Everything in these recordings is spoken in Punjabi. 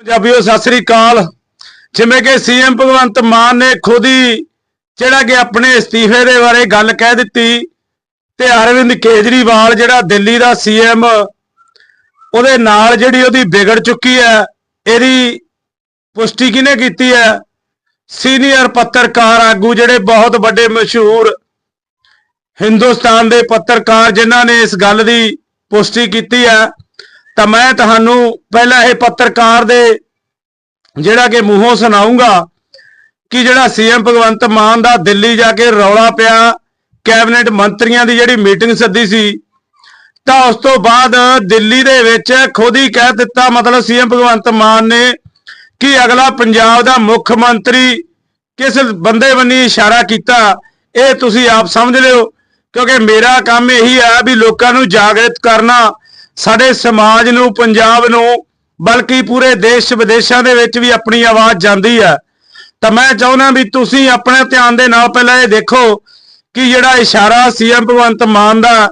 ਪੰਜਾਬੀਓ, ਸਤਿ ਸ੍ਰੀ ਅਕਾਲ। ਜਿਵੇਂ ਕਿ ਸੀਐਮ ਭਗਵੰਤ ਮਾਨ ਨੇ ਖੁਦ ਹੀ ਜਿਹੜਾ ਕਿ ਆਪਣੇ ਅਸਤੀਫੇ ਦੇ ਬਾਰੇ ਗੱਲ ਕਹਿ ਦਿੱਤੀ ਤੇ ਅਰਵਿੰਦ ਕੇਜਰੀਵਾਲ, ਜਿਹੜਾ ਦਿੱਲੀ ਦਾ ਸੀਐਮ, ਉਹਦੇ ਨਾਲ ਜਿਹੜੀ ਉਹਦੀ ਵਿਗੜ ਚੁੱਕੀ ਹੈ, ਇਹਦੀ ਪੁਸ਼ਟੀ ਕਿਹਨੇ ਕੀਤੀ ਹੈ? ਸੀਨੀਅਰ ਪੱਤਰਕਾਰ ਆਗੂ ਜਿਹੜੇ ਬਹੁਤ ਵੱਡੇ ਮਸ਼ਹੂਰ ਹਿੰਦੁਸਤਾਨ ਦੇ ਪੱਤਰਕਾਰ ਜਿਨ੍ਹਾਂ ਨੇ ਇਸ ਗੱਲ ਦੀ ਪੁਸ਼ਟੀ ਕੀਤੀ ਹੈ ਤਾਂ ਮੈਂ ਤੁਹਾਨੂੰ ਪਹਿਲਾਂ ਇਹ ਪੱਤਰਕਾਰ ਦੇ ਜਿਹੜਾ ਕਿ ਮੂੰਹੋਂ ਸੁਣਾਉਂਗਾ ਕਿ ਜਿਹੜਾ ਸੀਐਮ ਭਗਵੰਤ ਮਾਨ ਦਾ ਦਿੱਲੀ ਜਾ ਕੇ ਰੌਲਾ ਪਿਆ, ਕੈਬਨਿਟ ਮੰਤਰੀਆਂ ਦੀ ਜਿਹੜੀ ਮੀਟਿੰਗ ਸੱਦੀ ਸੀ, ਤਾਂ ਉਸ ਤੋਂ ਬਾਅਦ ਦਿੱਲੀ ਦੇ ਵਿੱਚ ਖੁਦ ਹੀ ਕਹਿ ਦਿੱਤਾ, ਮਤਲਬ ਸੀਐਮ ਭਗਵੰਤ ਮਾਨ ਨੇ ਕਿ ਅਗਲਾ ਪੰਜਾਬ ਦਾ ਮੁੱਖ ਮੰਤਰੀ ਕਿਸ ਬੰਦੇ ਬੰਨੀ ਇਸ਼ਾਰਾ ਕੀਤਾ, ਇਹ ਤੁਸੀਂ ਆਪ ਸਮਝ ਲਿਓ, ਕਿਉਂਕਿ ਮੇਰਾ ਕੰਮ ਇਹੀ ਹੈ ਵੀ ਲੋਕਾਂ ਨੂੰ ਜਾਗਰਿਤ ਕਰਨਾ ਸਾਡੇ ਸਮਾਜ ਨੂੰ, ਪੰਜਾਬ ਨੂੰ, ਬਲਕਿ ਪੂਰੇ ਦੇਸ਼ ਵਿਦੇਸ਼ਾਂ ਦੇ ਵਿੱਚ ਵੀ ਆਪਣੀ ਆਵਾਜ਼ ਜਾਂਦੀ ਹੈ। ਤਾਂ ਮੈਂ ਚਾਹੁੰਦਾ ਵੀ ਤੁਸੀਂ ਆਪਣੇ ਧਿਆਨ ਦੇ ਨਾਲ ਪਹਿਲਾਂ ਇਹ ਦੇਖੋ ਕਿ ਜਿਹੜਾ ਇਸ਼ਾਰਾ ਸੀਐਮ ਭਗਵੰਤ ਮਾਨ ਦਾ,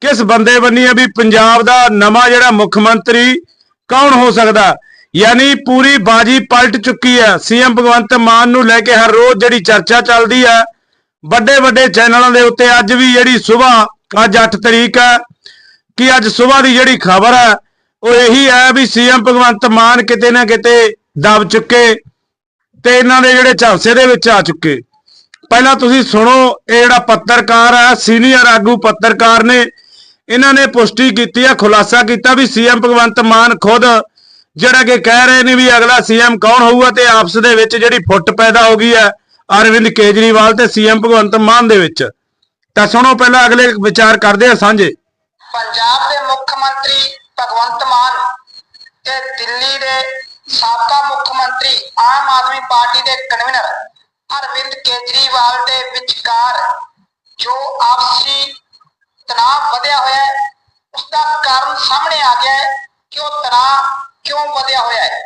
ਕਿਸ ਬੰਦੇ ਬੰਨੀ ਹੈ ਵੀ ਪੰਜਾਬ ਦਾ ਨਵਾਂ ਜਿਹੜਾ ਮੁੱਖ ਮੰਤਰੀ ਕੌਣ ਹੋ ਸਕਦਾ? ਯਾਨੀ ਪੂਰੀ ਬਾਜੀ ਪਲਟ ਚੁੱਕੀ ਹੈ ਸੀਐਮ ਭਗਵੰਤ ਮਾਨ ਨੂੰ ਲੈ ਕੇ ਹਰ ਰੋਜ਼ ਜਿਹੜੀ ਚਰਚਾ ਚੱਲਦੀ ਹੈ। ਵੱਡੇ ਵੱਡੇ ਚੈਨਲਾਂ ਦੇ ਉੱਤੇ ਅੱਜ ਵੀ ਜਿਹੜੀ ਸਵੇਰ ਅੱਜ 8 ਤਰੀਕ ਹੈ ਕਿ ਅੱਜ ਸਵੇਰ ਦੀ ਜਿਹੜੀ ਖਬਰ ਹੈ, ਉਹ ਇਹੀ ਹੈ ਵੀ ਸੀਐਮ ਭਗਵੰਤ ਮਾਨ ਕਿਤੇ ਨਾ ਕਿਤੇ ਦਬ ਚੁੱਕੇ ਤੇ ਇਹਨਾਂ ਦੇ ਜਿਹੜੇ ਝਾਂਸੇ ਦੇ ਵਿੱਚ ਆ ਚੁੱਕੇ। ਪਹਿਲਾਂ ਤੁਸੀਂ ਸੁਣੋ, ਇਹ ਜਿਹੜਾ ਪੱਤਰਕਾਰ ਹੈ, ਸੀਨੀਅਰ ਆਗੂ ਪੱਤਰਕਾਰ ਨੇ, ਇਹਨਾਂ ਨੇ ਪੁਸ਼ਟੀ ਕੀਤੀ ਹੈ, ਖੁਲਾਸਾ ਕੀਤਾ ਵੀ ਸੀਐਮ ਭਗਵੰਤ ਮਾਨ ਖੁਦ ਜਿਹੜਾ ਕਿ ਕਹਿ ਰਹੇ ਨੇ ਵੀ ਅਗਲਾ ਸੀਐਮ ਕੌਣ ਹੋਊਗਾ ਤੇ ਆਪਸ ਦੇ ਵਿੱਚ ਜਿਹੜੀ ਫੁੱਟ ਪੈਦਾ ਹੋ ਗਈ ਹੈ, ਅਰਵਿੰਦ ਕੇਜਰੀਵਾਲ ਤੇ ਸੀਐਮ ਭਗਵੰਤ ਮਾਨ ਦੇ ਵਿੱਚ। ਤਾਂ ਸੁਣੋ, ਪਹਿਲਾਂ ਅਗਲੇ ਵਿਚਾਰ ਕਰਦੇ ਆ ਸਾਂਝੇ। ਪੰਜਾਬ ਮੰਤਰੀ ਭਗਵੰਤ ਮਾਨ ਤੇ ਦਿੱਲੀ ਦੇ ਸਾਬਕਾ ਮੁੱਖ ਮੰਤਰੀ ਆਮ ਆਦਮੀ ਪਾਰਟੀ ਦੇ ਕਨਵੀਨਰ ਅਰਵਿੰਦ ਕੇਜਰੀਵਾਲ ਦੇ ਵਿਚਕਾਰ ਜੋ ਆਪਸੀ ਤਣਾਅ ਵਧਿਆ ਹੋਇਆ ਹੈ ਉਸ ਦਾ ਕਾਰਨ ਸਾਹਮਣੇ ਆ ਗਿਆ ਹੈ ਕਿ ਉਹ ਤਣਾਅ ਕਿਉਂ ਵਧਿਆ ਹੋਇਆ ਹੈ?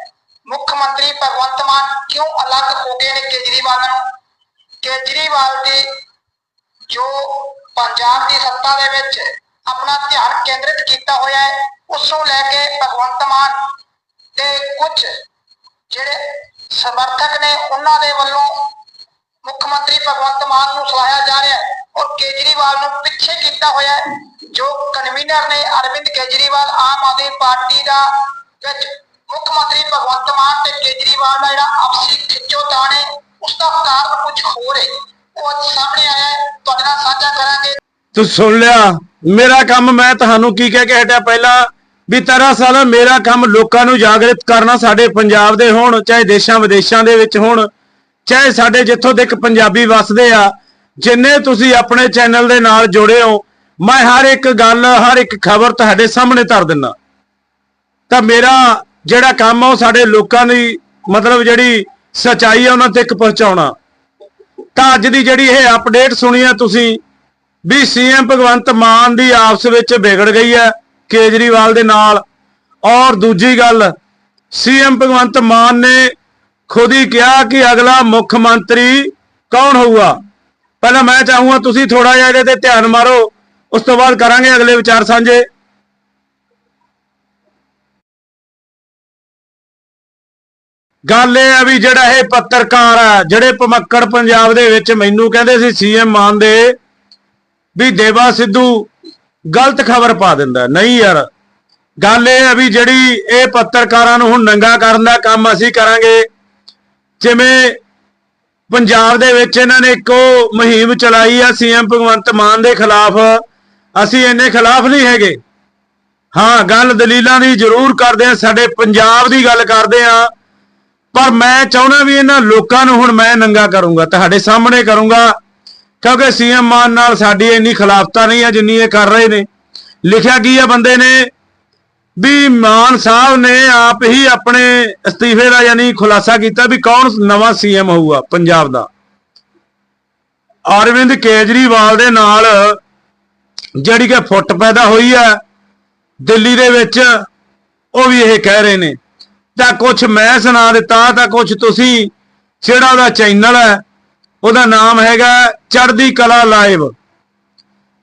ਮੁੱਖ ਮੰਤਰੀ ਭਗਵੰਤ ਮਾਨ ਕਿਉਂ ਅਲੱਗ ਹੋ ਗਏ ਨੇ ਕੇਜਰੀਵਾਲ ਨੂੰ? ਕੇਜਰੀਵਾਲ ਦੀ ਜੋ ਪੰਜਾਬ ਦੀ ਸੱਤਾ ਦੇ ਵਿੱਚ ਆਪਣਾ ਧਿਆਨ ਕੇਂਦਰਿਤ ਕੀਤਾ ਹੋਇਆ ਹੈ ਉਸ ਨੂੰ ਲੈ ਕੇ ਭਗਵੰਤ ਮਾਨ ਤੇ ਕੁਝ ਜਿਹੜੇ ਸਮਰਥਕ ਨੇ, ਉਹਨਾਂ ਦੇ ਵੱਲੋਂ ਮੁੱਖ ਮੰਤਰੀ ਭਗਵੰਤ ਮਾਨ ਨੂੰ ਸਲਾਹਿਆ ਜਾ ਰਿਹਾ ਹੈ ਔਰ ਕੇਜਰੀਵਾਲ ਨੂੰ ਪਿੱਛੇ ਕੀਤਾ ਹੋਇਆ ਹੈ, ਜੋ ਕਨਵੀਨਰ ਨੇ ਅਰਵਿੰਦ ਕੇਜਰੀਵਾਲ, ਆਮ ਆਦਮੀ ਪਾਰਟੀ ਦਾ ਵਿੱਚ ਮੁੱਖ ਮੰਤਰੀ ਭਗਵੰਤ ਮਾਨ ਤੇ ਕੇਜਰੀਵਾਲ ਦਾ ਜਿਹੜਾ ਆਪਸੀ ਖਿੱਚੋਤਾਣ ਹੈ ਉਸ ਦਾ ਕਾਰਨ ਕੁਝ ਹੋਰ ਹੈ। ਉਹ ਅੱਜ ਸਾਹਮਣੇ ਆਇਆ ਤੁਹਾਡੇ ਨਾਲ ਸਾਂਝਾ ਕਰਾਂਗੇ। ਤੁਸੀਂ ਸੁਣ ਲਿਆ? ਮੇਰਾ ਕੰਮ ਮੈਂ ਤੁਹਾਨੂੰ ਕੀ ਕਹਿ ਕੇ ਹਟਿਆ ਪਹਿਲਾਂ ਵੀ ਤੇਰਾ ਸਾਲ ਮੇਰਾ ਕੰਮ ਲੋਕਾਂ ਨੂੰ ਜਾਗਰਿਤ ਕਰਨਾ ਸਾਡੇ ਪੰਜਾਬ ਦੇ ਹੋਣ, ਚਾਹੇ ਦੇਸ਼ਾਂ ਵਿਦੇਸ਼ਾਂ ਦੇ ਵਿੱਚ ਹੋਣ, ਚਾਹੇ ਸਾਡੇ ਜਿੱਥੋਂ ਤੱਕ ਪੰਜਾਬੀ ਵੱਸਦੇ ਆ, ਜਿੰਨੇ ਤੁਸੀਂ ਆਪਣੇ ਚੈਨਲ ਦੇ ਨਾਲ ਜੁੜੇ ਹੋ, ਮੈਂ ਹਰ ਇੱਕ ਗੱਲ, ਹਰ ਇੱਕ ਖਬਰ ਤੁਹਾਡੇ ਸਾਹਮਣੇ ਧਰ ਦਿੰਦਾ ਤਾਂ ਮੇਰਾ ਜਿਹੜਾ ਕੰਮ ਆ ਉਹ ਸਾਡੇ ਲੋਕਾਂ ਦੀ ਮਤਲਬ ਜਿਹੜੀ ਸਚਾਈ ਆ ਉਹਨਾਂ ਤੱਕ ਪਹੁੰਚਾਉਣਾ। ਤਾਂ ਅੱਜ ਦੀ ਜਿਹੜੀ ਇਹ ਅਪਡੇਟ ਸੁਣੀ ਆ ਤੁਸੀਂ ਵੀ ਸੀਐਮ ਭਗਵੰਤ ਮਾਨ ਦੀ ਆਪਸ ਵਿੱਚ ਵਿਗੜ ਗਈ ਹੈ ਕੇਜਰੀਵਾਲ ਦੇ ਨਾਲ। ਔਰ ਦੂਜੀ ਗੱਲ, ਸੀਐਮ ਭਗਵੰਤ ਮਾਨ ਨੇ ਖੁਦ ਹੀ ਕਿਹਾ ਕਿ ਅਗਲਾ ਮੁੱਖ ਮੰਤਰੀ ਕੌਣ ਹੋਊਗਾ? ਪਹਿਲਾਂ ਮੈਂ ਚਾਹੂੰਗਾ ਤੁਸੀਂ ਥੋੜਾ ਜਿਹਾ ਇਹਦੇ ਤੇ ਧਿਆਨ ਮਾਰੋ, ਉਸ ਤੋਂ ਬਾਅਦ ਕਰਾਂਗੇ ਅਗਲੇ ਵਿਚਾਰ ਸਾਂਝੇ। ਗੱਲ ਇਹ ਆ ਵੀ ਜਿਹੜਾ ਇਹ ਪੱਤਰਕਾਰ ਆ ਜਿਹੜੇ ਭਮੱਕੜ ਪੰਜਾਬ ਦੇ ਵਿੱਚ ਮੈਨੂੰ ਕਹਿੰਦੇ ਸੀ ਸੀਐਮ ਮਾਨ ਦੇ ਵੀ ਦੇਵਾ ਸਿੱਧੂ ਗਲਤ ਖਬਰ ਪਾ ਦਿੰਦਾ। ਨਹੀਂ ਯਾਰ, ਗੱਲ ਇਹ ਆ ਵੀ ਜਿਹੜੀ ਇਹ ਪੱਤਰਕਾਰਾਂ ਨੂੰ ਹੁਣ ਨੰਗਾ ਕਰਨ ਦਾ ਕੰਮ ਅਸੀਂ ਕਰਾਂਗੇ, ਜਿਵੇਂ ਪੰਜਾਬ ਦੇ ਵਿੱਚ ਇਹਨਾਂ ਨੇ ਇੱਕੋ ਮੁਹਿੰਮ ਚਲਾਈ ਆ, ਸੀਐਮ ਭਗਵੰਤ ਮਾਨ ਦੇ ਖਿਲਾਫ। ਅਸੀਂ ਇਹਨੇ ਖਿਲਾਫ ਨਹੀਂ ਹੈਗੇ। ਹਾਂ, ਗੱਲ ਦਲੀਲਾਂ ਦੀ ਜ਼ਰੂਰ ਕਰਦੇ ਆ, ਸਾਡੇ ਪੰਜਾਬ ਦੀ ਗੱਲ ਕਰਦੇ ਆ। ਪਰ ਮੈਂ ਚਾਹੁੰਦਾ ਵੀ ਇਹਨਾਂ ਲੋਕਾਂ ਨੂੰ ਹੁਣ ਮੈਂ ਨੰਗਾ ਕਰੂੰਗਾ, ਤੁਹਾਡੇ ਸਾਹਮਣੇ ਕਰੂੰਗਾ। ਕਿਉਂਕਿ ਸੀਐਮ ਮਾਨ ਨਾਲ ਸਾਡੀ ਇੰਨੀ ਖਿਲਾਫਤਾ ਨਹੀਂ ਹੈ, ਜਿੰਨੀ ਇਹ ਕਰ ਰਹੇ ਨੇ। ਲਿਖਿਆ ਕੀ ਹੈ ਬੰਦੇ ਨੇ? ਵੀ ਮਾਨ ਸਾਹਿਬ ਨੇ ਆਪ ਹੀ ਆਪਣੇ ਅਸਤੀਫੇ ਦਾ ਯਾਨੀ ਖੁਲਾਸਾ ਕੀਤਾ ਵੀ ਕੌਣ ਨਵਾਂ ਸੀਐਮ ਹੋਊਗਾ ਪੰਜਾਬ ਦਾ। ਅਰਵਿੰਦ ਕੇਜਰੀਵਾਲ ਦੇ ਨਾਲ ਜਿਹੜੀ ਕਿ ਫੁੱਟ ਪੈਦਾ ਹੋਈ ਹੈ ਦਿੱਲੀ ਦੇ ਵਿੱਚ, ਉਹ ਵੀ ਇਹ ਕਹਿ ਰਹੇ ਨੇ। ਤਾਂ ਕੁਝ ਮੈਂ ਸੁਣਾ ਦਿੱਤਾ, ਤਾਂ ਕੁਝ ਤੁਸੀਂ, ਜਿਹੜਾ ਉਹਦਾ ਚੈਨਲ ਹੈ ਉਹਦਾ ਨਾਮ ਹੈਗਾ ਚੜ੍ਹਦੀ ਕਲਾ ਲਾਈਵ।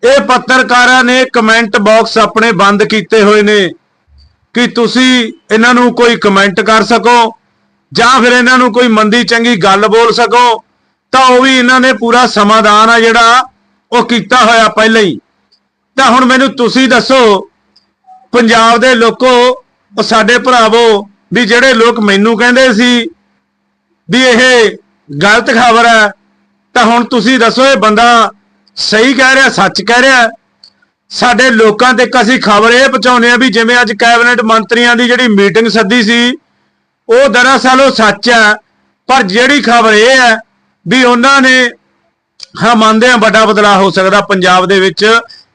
ਇਹ ਪੱਤਰਕਾਰਾਂ ਨੇ ਕਮੈਂਟ ਬਾਕਸ ਆਪਣੇ ਬੰਦ ਕੀਤੇ ਹੋਏ ਨੇ ਕਿ ਤੁਸੀਂ ਇਹਨਾਂ ਨੂੰ ਕੋਈ ਕਮੈਂਟ ਕਰ ਸਕੋ ਜਾਂ ਫਿਰ ਇਹਨਾਂ ਨੂੰ ਕੋਈ ਮੰਦੀ ਚੰਗੀ ਗੱਲ ਬੋਲ ਸਕੋ, ਤਾਂ ਉਹ ਵੀ ਇਹਨਾਂ ਨੇ ਪੂਰਾ ਸਮਾਧਾਨ ਆ ਜਿਹੜਾ ਉਹ ਕੀਤਾ ਹੋਇਆ ਪਹਿਲਾਂ ਹੀ। ਤਾਂ ਹੁਣ ਮੈਨੂੰ ਤੁਸੀਂ ਦੱਸੋ, ਪੰਜਾਬ ਦੇ ਲੋਕੋ, ਉਹ ਸਾਡੇ ਭਰਾਵੋ, ਵੀ ਜਿਹੜੇ ਲੋਕ ਮੈਨੂੰ ਕਹਿੰਦੇ ਸੀ ਵੀ ਇਹ ਗਲਤ ਖਬਰ ਹੈ ਤਾਂ ਹੁਣ ਤੁਸੀਂ ਦੱਸੋ ਇਹ ਬੰਦਾ ਸਹੀ ਕਹਿ ਰਿਹਾ, ਸੱਚ ਕਹਿ ਰਿਹਾ? ਸਾਡੇ ਲੋਕਾਂ ਤੱਕ ਅਸੀਂ ਖਬਰ ਇਹ ਪਹੁੰਚਾਉਂਦੇ ਆ ਵੀ ਜਿਵੇਂ ਅੱਜ ਕੈਬਨਿਟ ਮੰਤਰੀਆਂ ਦੀ ਜਿਹੜੀ ਮੀਟਿੰਗ ਸੱਦੀ ਸੀ, ਉਹ ਦਰਅਸਲ ਉਹ ਸੱਚ ਹੈ, ਪਰ ਜਿਹੜੀ ਖਬਰ ਇਹ ਹੈ ਵੀ ਉਹਨਾਂ ਨੇ, ਹਾਂ, ਮੰਨਦੇ ਆ ਵੱਡਾ ਬਦਲਾਅ ਹੋ ਸਕਦਾ ਪੰਜਾਬ ਦੇ ਵਿੱਚ।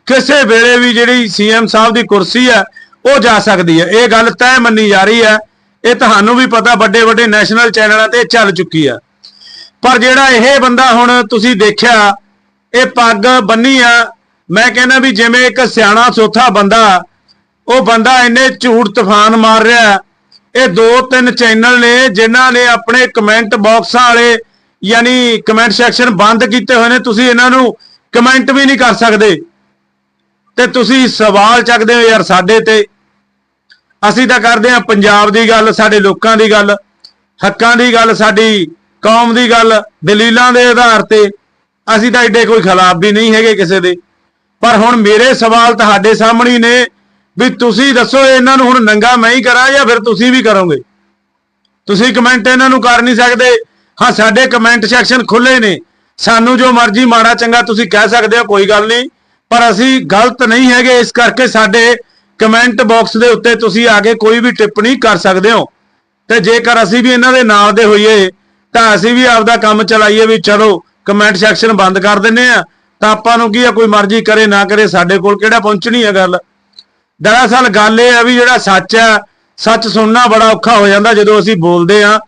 ਕਿਸੇ ਵੇਲੇ ਵੀ ਜਿਹੜੀ ਸੀਐਮ ਸਾਹਿਬ ਦੀ ਕੁਰਸੀ ਹੈ, ਉਹ ਜਾ ਸਕਦੀ ਹੈ। ਇਹ ਗੱਲ ਤੈਅ ਮੰਨੀ ਜਾ ਰਹੀ ਹੈ। ਇਹ ਤੁਹਾਨੂੰ ਵੀ ਪਤਾ ਵੱਡੇ ਵੱਡੇ ਨੈਸ਼ਨਲ ਚੈਨਲਾਂ ਤੇ ਚੱਲ ਚੁੱਕੀ ਹੈ। ਪਰ ਜਿਹੜਾ ਇਹ ਬੰਦਾ ਹੁਣ ਤੁਸੀਂ ਦੇਖਿਆ, ਇਹ ਪੱਗ ਬੰਨੀ ਆ। ਮੈਂ ਕਹਿੰਦਾ ਵੀ ਜਿਵੇਂ ਇੱਕ ਸਿਆਣਾ ਸੋਥਾ ਬੰਦਾ, ਉਹ ਬੰਦਾ ਇੰਨੇ ਝੂਠ ਤੂਫਾਨ ਮਾਰ ਰਿਹਾ। ਇਹ ਦੋ ਤਿੰਨ ਚੈਨਲ ਨੇ ਜਿਨ੍ਹਾਂ ਨੇ ਆਪਣੇ ਕਮੈਂਟ ਬਾਕਸਾਂ ਵਾਲੇ, ਯਾਨੀ ਕਮੈਂਟ ਸੈਕਸ਼ਨ ਬੰਦ ਕੀਤੇ ਹੋਏ ਨੇ। ਤੁਸੀਂ ਇਹਨਾਂ ਨੂੰ ਕਮੈਂਟ ਵੀ ਨਹੀਂ ਕਰ ਸਕਦੇ। ਤੇ ਤੁਸੀਂ ਸਵਾਲ ਚੱਕਦੇ ਹੋ ਯਾਰ ਸਾਡੇ ਤੇ। ਅਸੀਂ ਤਾਂ ਕਰਦੇ ਹਾਂ ਪੰਜਾਬ ਦੀ ਗੱਲ, ਸਾਡੇ ਲੋਕਾਂ ਦੀ ਗੱਲ, ਹੱਕਾਂ ਦੀ ਗੱਲ, ਸਾਡੀ ਕੌਮ ਦੀ ਗੱਲ ਦਲੀਲਾਂ ਦੇ ਆਧਾਰ ਤੇ ਅਸੀਂ ਤਾਂ ਐਡੇ ਕੋਈ ਖਿਲਾਫ ਵੀ ਨਹੀਂ ਹੈਗੇ ਕਿਸੇ ਦੇ। ਪਰ ਹੁਣ ਮੇਰੇ ਸਵਾਲ ਤੁਹਾਡੇ ਸਾਹਮਣੇ ਨੇ ਵੀ ਤੁਸੀਂ ਦੱਸੋ ਇਹਨਾਂ ਨੂੰ ਹੁਣ ਨੰਗਾ ਮੈਂ ਹੀ ਕਰਾਂ ਜਾਂ ਫਿਰ ਤੁਸੀਂ ਵੀ ਕਰੋਗੇ? ਤੁਸੀਂ ਕਮੈਂਟ ਇਹਨਾਂ ਨੂੰ ਕਰ ਨਹੀਂ ਸਕਦੇ। ਹਾਂ, ਸਾਡੇ ਕਮੈਂਟ ਸੈਕਸ਼ਨ ਖੁੱਲੇ ਨੇ। ਸਾਨੂੰ ਜੋ ਮਰਜ਼ੀ ਮਾੜਾ ਚੰਗਾ ਤੁਸੀਂ ਕਹਿ ਸਕਦੇ ਹੋ, ਕੋਈ ਗੱਲ ਨਹੀਂ। ਪਰ ਅਸੀਂ ਗਲਤ ਨਹੀਂ ਹੈਗੇ, ਇਸ ਕਰਕੇ ਸਾਡੇ ਕਮੈਂਟ ਬਾਕਸ ਦੇ ਉੱਤੇ ਤੁਸੀਂ ਆ ਕੇ ਕੋਈ ਵੀ ਟਿੱਪਣੀ ਕਰ ਸਕਦੇ ਹੋ। ਤੇ ਜੇਕਰ ਅਸੀਂ ਵੀ ਇਹਨਾਂ ਦੇ ਨਾਲ ਦੇ ਹੋਈਏ ਤਾਂ ਅਸੀਂ ਵੀ ਆਪਦਾ ਕੰਮ ਚਲਾਈਏ ਵੀ ਚਲੋ ਕਮੈਂਟ ਸੈਕਸ਼ਨ ਬੰਦ ਕਰ ਦਿੰਨੇ ਆ। ਤਾਂ ਆਪਾਂ ਨੂੰ ਕੀ ਆ, ਕੋਈ ਮਰਜ਼ੀ ਕਰੇ, ਨਾ ਕਰੇ, ਸਾਡੇ ਕੋਲ ਕਿਹੜਾ ਪਹੁੰਚਣੀ ਹੈ ਗੱਲ? ਦਰਅਸਲ ਗੱਲ ਇਹ ਹੈ ਵੀ ਜਿਹੜਾ ਸੱਚ ਹੈ ਸੱਚ ਸੁਣਨਾ ਬੜਾ ਔਖਾ ਹੋ ਜਾਂਦਾ ਜਦੋਂ ਅਸੀਂ ਬੋਲਦੇ ਆ।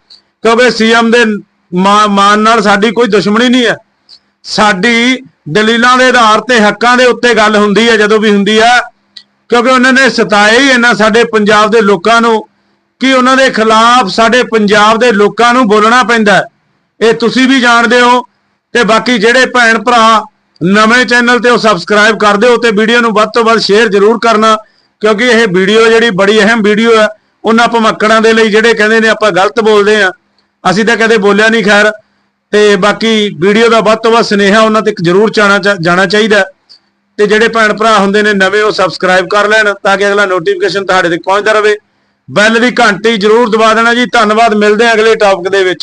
ਕਿਉਂਕਿ ਸੀਐਮ ਦੇ ਮਾ- ਮਾਨ ਨਾਲ ਸਾਡੀ ਕੋਈ ਦੁਸ਼ਮਣੀ ਨਹੀਂ ਹੈ ਸਾਡੀ ਦਲੀਲਾਂ ਦੇ ਆਧਾਰ ਤੇ ਹੱਕਾਂ ਦੇ ਉੱਤੇ ਗੱਲ ਹੁੰਦੀ ਹੈ ਜਦੋਂ ਵੀ ਹੁੰਦੀ ਆ। ਕਿਉਂਕਿ ਉਹਨਾਂ ਨੇ ਸਤਾਏ ਹੀ ਇਹਨਾਂ ਸਾਡੇ ਪੰਜਾਬ ਦੇ ਲੋਕਾਂ ਨੂੰ। ਕਿ ਉਹਨਾਂ ਦੇ ਖਿਲਾਫ ਸਾਡੇ ਪੰਜਾਬ ਦੇ ਲੋਕਾਂ ਨੂੰ ਬੋਲਣਾ ਪੈਂਦਾ ਇਹ ਤੁਸੀਂ ਵੀ ਜਾਣਦੇ ਹੋ ਤੇ ਬਾਕੀ ਜਿਹੜੇ ਭੈਣ ਭਰਾ ਨਵੇਂ ਚੈਨਲ ਤੇ ਉਹ ਸਬਸਕ੍ਰਾਈਬ ਕਰ ਦਿਓ ਤੇ ਵੀਡੀਓ ਨੂੰ ਵੱਧ ਤੋਂ ਵੱਧ ਸ਼ੇਅਰ ਜ਼ਰੂਰ ਕਰਨਾ, ਕਿਉਂਕਿ ਇਹ ਵੀਡੀਓ ਜਿਹੜੀ ਬੜੀ ਅਹਿਮ ਵੀਡੀਓ ਹੈ, ਉਹਨਾਂ ਭਮੱਕੜਾਂ ਦੇ ਲਈ ਜਿਹੜੇ ਕਹਿੰਦੇ ਨੇ ਆਪਾਂ ਗਲਤ ਬੋਲਦੇ ਆ ਅਸੀਂ ਤਾਂ ਕਦੇ ਬੋਲਿਆ ਨਹੀਂ ਖੈਰ, ਤੇ ਬਾਕੀ ਵੀਡੀਓ ਦਾ ਵੱਧ ਤੋਂ ਵੱਧ ਸੁਨੇਹਾ ਉਹਨਾਂ ਤੱਕ ਜ਼ਰੂਰ ਜਾਣਾ ਚਾ- ਜਾਣਾ ਚਾਹੀਦਾ ਤੇ ਜਿਹੜੇ ਭੈਣ ਭਰਾ ਹੁੰਦੇ ਨੇ ਨਵੇਂ ਉਹ ਸਬਸਕ੍ਰਾਈਬ ਕਰ ਲੈਣ ਤਾਂ ਕਿ ਅਗਲਾ ਨੋਟੀਫਿਕੇਸ਼ਨ ਤੁਹਾਡੇ ਤੱਕ ਪਹੁੰਚਦਾ ਰਹੇ। ਬੈਲ ਦੀ ਘੰਟੀ ਜ਼ਰੂਰ ਦਬਾ ਦੇਣਾ ਜੀ। ਧੰਨਵਾਦ ਮਿਲਦੇ ਹਾਂ ਅਗਲੇ ਟੌਪਿਕ ਦੇ ਵਿੱਚ।